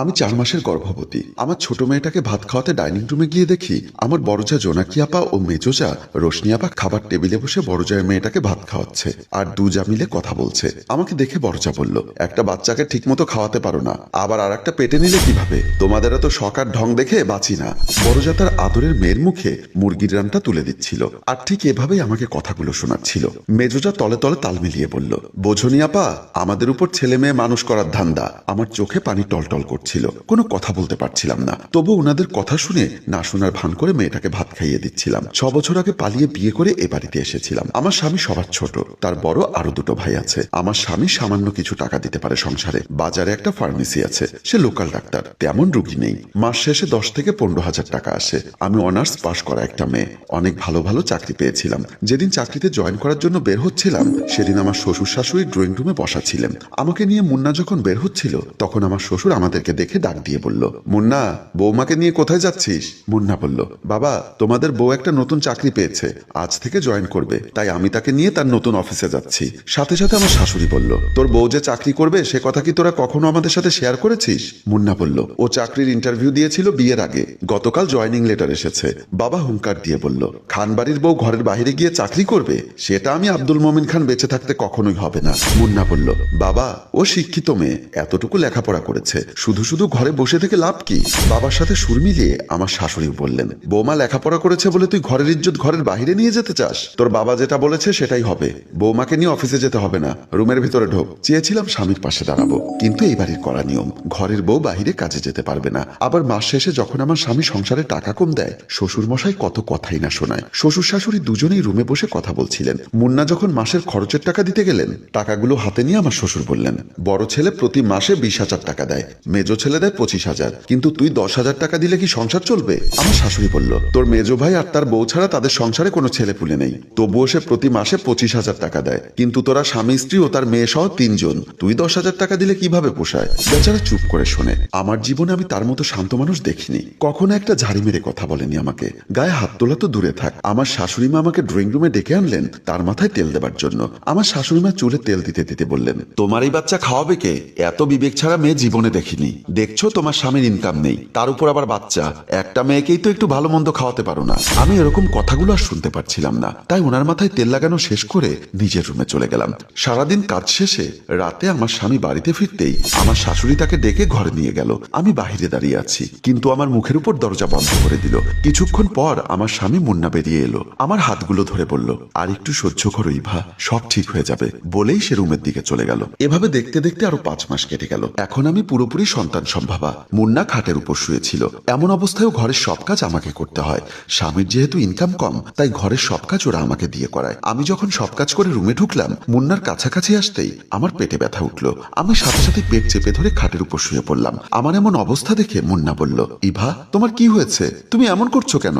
আমি চার মাসের গর্ভবতী। আমার ছোট মেয়েটাকে ভাত খাওয়াতে ডাইনিং রুমে গিয়ে দেখি, আমার বড়জা জোনাকি আপা ও মেজোজা রোশনি আপা খাবার টেবিলে বসে বড়জায়ের মেয়েটাকে ভাত খাওয়াচ্ছে আর দুজা মিলে কথা বলছে। আমাকে দেখে বড়জা বলল, একটা বাচ্চাকে ঠিকমতো খাওয়াতে পারো না। আবার আর একটা পেটে নিলে কীভাবে? তোমাদের এত শখার ঢং দেখে বাঁচি না। বড়জা তার আদরের মেয়ের মুখে মুরগির রানটা তুলে দিচ্ছিল আর ঠিক এভাবেই আমাকে কথাগুলো শোনাচ্ছিল। মেজোজা তলে তলে তাল মিলিয়ে বলল, বোঝনি আপা, আমাদের উপর ছেলে মেয়ে মানুষ করার ধান্দা। আমার চোখে পানি টলটল করছিল কোনো কথা বলতে পারছিলাম না। তবু ওনাদের কথা শুনে না শোনার ভান করে মেয়েটাকে ভাত খাইয়ে দিচ্ছিলাম। ছ বছর আগে পালিয়ে বিয়ে করে এ বাড়িতে এসেছিলাম। আমার স্বামী সবার ছোট। তার বড় আরও দুটো ভাই আছে। আমার স্বামী সামান্য কিছু টাকা দিতে পারে সংসারে। বাজারে একটা ফার্মেসি আছে। সে লোকাল ডাক্তার। তেমন রুগী নেই। মাস শেষে দশ থেকে পনেরো হাজার টাকা আসে। আমি অনার্স পাশ করা একটা মেয়ে। অনেক ভালো ভালো চাকরি পেয়েছিলাম। যেদিন চাকরিতে জয়েন করার জন্য বের হচ্ছিলাম, সেদিন আমার শ্বশুর শাশুড়ি ড্রয়িং রুমে বসা ছিলেন। আমাকে নিয়ে মুন্না যখন বের হচ্ছিল, তখন আমার শ্বশুর আমাদেরকে দেখে ডাক দিয়ে বলল, মুন্না, বৌমাকে নিয়ে কোথায় যাচ্ছিস? মুন্না বলল, বাবা, তোমাদের বউ একটা নতুন চাকরি পেয়েছে, আজ থেকে জয়েন করবে, তাই আমি তাকে নিয়ে তার নতুন অফিসে যাচ্ছি। সাথে সাথে আমার শাশুড়ি বলল, তোর বউ যে চাকরি করবে, সে কথা কি তোরা কখনো আমাদের সাথে শেয়ার করেছিস? মুন্না বলল, ও চাকরির ইন্টারভিউ দিয়েছিল বিয়ের আগে, গতকাল জয়নিং লেটার এসেছে। বাবা হুঙ্কার দিয়ে বলল, খানবাড়ির বউ ঘরের বাইরে গিয়ে চাকরি করবে, সেটা আমি আব্দুল মমিন খান বেঁচে থাকতে কখনোই হবে না। মুন্না বলল, বাবা, ও শিক্ষিত মেয়ে, এতটুকু লেখাপড়া করেছে, শুধু শুধু ঘরে বসে থেকে লাভ কি? বাবার সাথে সুর মিলিয়ে আমার শাশুড়ি বললেন, বৌমা লেখাপড়া করেছে বলে তুই ঘরের ইজ্জত ঘরের বাইরে নিয়ে যেতে চাস? তোর বাবা যেটা বলেছে সেটাই হবে। বৌমাকে নিয়ে অফিসে যেতে হবে না, রুমের ভিতরে ঢোক। চেয়েছিলাম স্বামীর পাশে দাঁড়াবো, কিন্তু এই বাড়ির করা নিয়ম, ঘরের বউ বাহিরে কাজে যেতে পারবে না। আবার মাস শেষে যখন আমার স্বামী সংসারে টাকা কম দেয় শ্বশুর মশাই কত কথাই না শোনায়। শ্বশুর শাশুড়ি দুজনেই রুমে বসে কথা বলছিলেন। মুন্না যখন মাসের খরচের টাকা দিতে গেলেন, টাকাগুলো হাতে নিয়ে আমার শ্বশুর বললেন, বড় ছেলে প্রতি মাসে বিশ টাকা দেয়। মেজো ছেলে দেয় পঁচিশ হাজার। কিন্তু তুই দশ হাজার টাকা দিলে কি সংসার চলবে? আমার শাশুড়ি বলল, তোর মেজো ভাই আর তার বউ ছাড়া তাদের সংসারে কোনো ছেলে পুলে নেই। তবুও সে প্রতি মাসে পঁচিশ হাজার টাকা দেয়। কিন্তু তোরা স্বামী, স্ত্রী ও তার মেয়ে সহ তিনজন, তুই দশ হাজার টাকা দিলে কীভাবে পোষায়? বেচারা চুপ করে শোনে। আমার জীবনে আমি তার মতো শান্ত মানুষ দেখিনি। কখনো একটা ঝাড়ি মেরে কথা বলেনি আমাকে। গায়ে হাত তোলা তো দূরে থাক। আমার শাশুড়ি মা আমাকে ড্রয়িং রুমে ডেকে আনলেন তার মাথায় তেল দেবার জন্য। আমার শাশুড়ি মা চুলে তেল দিতে দিতে বললেন, তোমার এই বাচ্চা খাওয়াবে কে? এত বিবেক ছাড়া মেয়ে জীবনে দেখিনি। দেখছ, তোমার স্বামীর ইনকাম নেই। তার উপর আবার বাচ্চা। একটা মেয়েকেই তো একটু ভালো মন্দ খাওয়াতে পারো না। আমি এরকম কথাগুলো আর শুনতে পারছিলাম না। তাই ওনার মাথায় তেল লাগানো শেষ করে নিজের রুমে চলে গেলাম। সারাদিন কাজ শেষে রাতে আমার স্বামী বাড়িতে ফিরতেই আমার শাশুড়ি তাকে ডেকে ঘরে নিয়ে গেল। আমি বাহিরে দাঁড়িয়ে আছি, কিন্তু আমার মুখের উপর দরজা বন্ধ করে দিল। কিছুক্ষণ পর আমার স্বামী মুন্না বেরিয়ে এলো। আমার হাতগুলো ধরে বলল, আর একটু সহ্য করো ইভা, সব ঠিক হয়ে যাবে। বলেই সে রুমের দিকে চলে গেল। এভাবে দেখতে দেখতে আরও পাঁচ মাস কেটে গেল। এখন আমি পুরোপুরি সন্তান সম্ভাবা। মুন্না খাটের উপর শুয়েছিল এমন অবস্থায়ও ঘরের সব কাজ আমাকে করতে হয়। স্বামীর যেহেতু ইনকাম কম, তাই ঘরের সব কাজ ওরা আমাকে দিয়ে করায়। আমি যখন সব কাজ করে রুমে ঢুকলাম, মুন্নার কাছাকাছি আসতেই আমার পেটে ব্যথা উঠল। আমি সাথে সাথে পেট চেপে ধরে খাটের উপর শুয়ে পড়লাম। আমার এমন অবস্থা দেখে মুন্না বলল, ইভা, তোমার কি হয়েছে? তুমি এমন করছ কেন?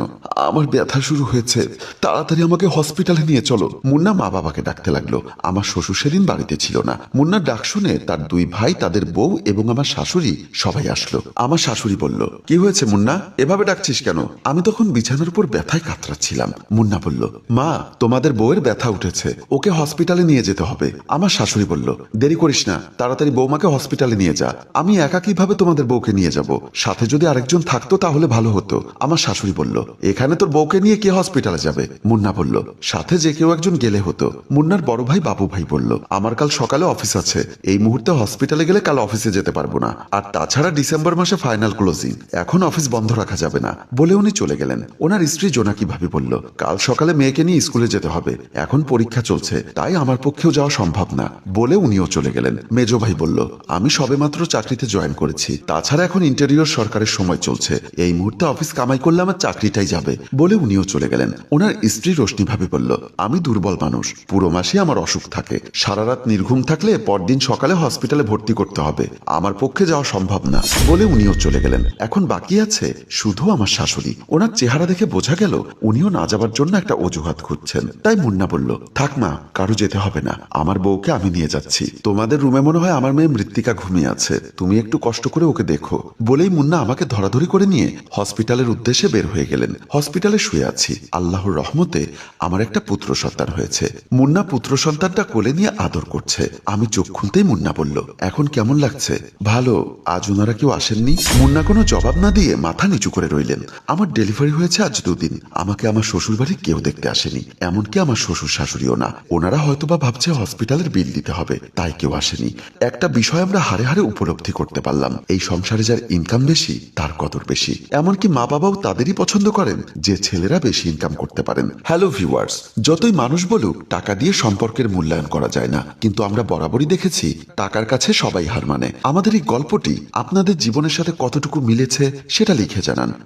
আমার ব্যথা শুরু হয়েছে। তাড়াতাড়ি আমাকে হসপিটালে নিয়ে চলো। মুন্না মা বাবাকে ডাকতে লাগল। আমার শ্বশুর সেদিন বাড়িতে ছিল না। মুন্নার ডাক শুনে তার দুই ভাই, তাদের বউ এবং আমার শাশুড়ি সবাই আসলো। আমার শাশুড়ি বলল, কি হয়েছে মুন্না? এভাবে ডাকছিস কেন? আমি তখন বিছানার উপর ব্যথায় কাতরাচ্ছিলাম। মুন্না বলল, মা, তোমাদের বউয়ের ব্যথা উঠেছে। ওকে হসপিটালে নিয়ে যেতে হবে। আমার শাশুড়ি বলল, দেরি করিস না, তাড়াতাড়ি বৌমাকে হসপিটালে নিয়ে যা। আমি একা কীভাবে তোমাদের বউকে নিয়ে যাব? সাথে যদি আরেকজন থাকতো তাহলে ভালো হতো। আমার শাশুড়ি বলল, এখানে তোর বউকে নিয়ে কে হসপিটালে যাবে? মুন্না বলল, সাথে যে কেউ একজন গেলে হতো। মুন্নার বড় ভাই বাবু ভাই বলল, আমার কাল সকালে অফিস আছে। এই মুহূর্তে হসপিটালে গেলে কাল অফিসে যেতে পারব না। আর তাছাড়া ডিসেম্বর মাসে ফাইনাল ক্লোজিং। এখন অফিস বন্ধ রাখা যাবে না, বলে উনি চলে গেলেন। ওনার স্ত্রী জোনাকি ভাবি বলল, কাল সকালে মেয়েকে নিয়ে স্কুলে যেতে হবে, এখন পরীক্ষা চলছে, তাই আমার পক্ষেও যাওয়া সম্ভব না, বলে উনিও চলে গেলেন। মেজো ভাই বলল, আমি সবেমাত্র চাকরিতে জয়েন করেছি, তাছাড়া এখন ইন্টেরিয়র সরকারের সময় চলছে, এই মুহূর্তে অফিস কামাই করলে আমার চাকরিটাই যাবে, বলে উনিও চলে গেলেন। ওনার স্ত্রী রোশনি ভাবি বলল, আমি দুর্বল মানুষ, পুরো মাসে আমার অসুখ থাকে, সারা রাত নির্ঘুম থাকলে পরদিন সকালে হসপিটালে ভর্তি করতে হবে, আমার পক্ষে যাওয়া সম্ভব না বলে উনিও চলে গেলেন। এখন বাকি আছে শুধু আমার শাশুড়ি। ওনার চেহারা দেখে বোঝা গেল উনিও না যাবার জন্য একটা অজুহাত খুঁজছেন। তাই মুন্না বলল, থাক মা, কারও যেতে হবে না। আমার বউকে আমি নিয়ে যাচ্ছি। তোমাদের রুমে মনে হয় আমার মেয়ে মৃত্তিকা ঘুমিয়ে আছে। তুমি একটু কষ্ট করে ওকে দেখো। বলেই মুন্না আমাকে ধরাধরি করে নিয়ে হসপিটালের উদ্দেশ্যে বের হয়ে গেলেন। হসপিটালে শুয়ে আছি। আল্লাহর রহমতে আমার একটা পুত্র সন্তান হয়েছে। মুন্না পুত্র সন্তানটা কোলে নিয়ে আদর করছে। আমি চোখ খুলতেই মুন্না বলল, এখন কেমন লাগছে? ভালো আজ ওনারা কেউ আসেননি? মুন্না কোনো জবাব না দিয়ে মাথা নিচু করে রইলেন। আমার ডেলিভারি হয়েছে আজ দুদিন। আমাকে আমার শ্বশুর বাড়ি কেউ দেখতে আসেনি। এমনকি আমার শ্বশুর শাশুড়িও না। ওনারা হয়তোবা ভাবছে হসপিটালের বিল দিতে হবে, তাই কেউ আসেনি। একটা বিষয় আমরা হারে হারে উপলব্ধি করতে পারলাম। এই সংসারে যার ইনকাম বেশি, তার কদর বেশি। এমনকি মা বাবাও তাদেরই পছন্দ করেন, যে ছেলেরা বেশি ইনকাম করতে পারেন। হ্যালো ভিউয়ার্স যতই মানুষ বলুক, টাকা দিয়ে সম্পর্কের মূল্যায়ন করা যায় না। কিন্তু আমরা বরাবরই দেখেছি, টাকার কাছে সবাই হার মানে। আমাদের এই গল্পটি আপনাদের জীবনের সাথে কতটুকু মিলেছে সেটা লিখে জানান।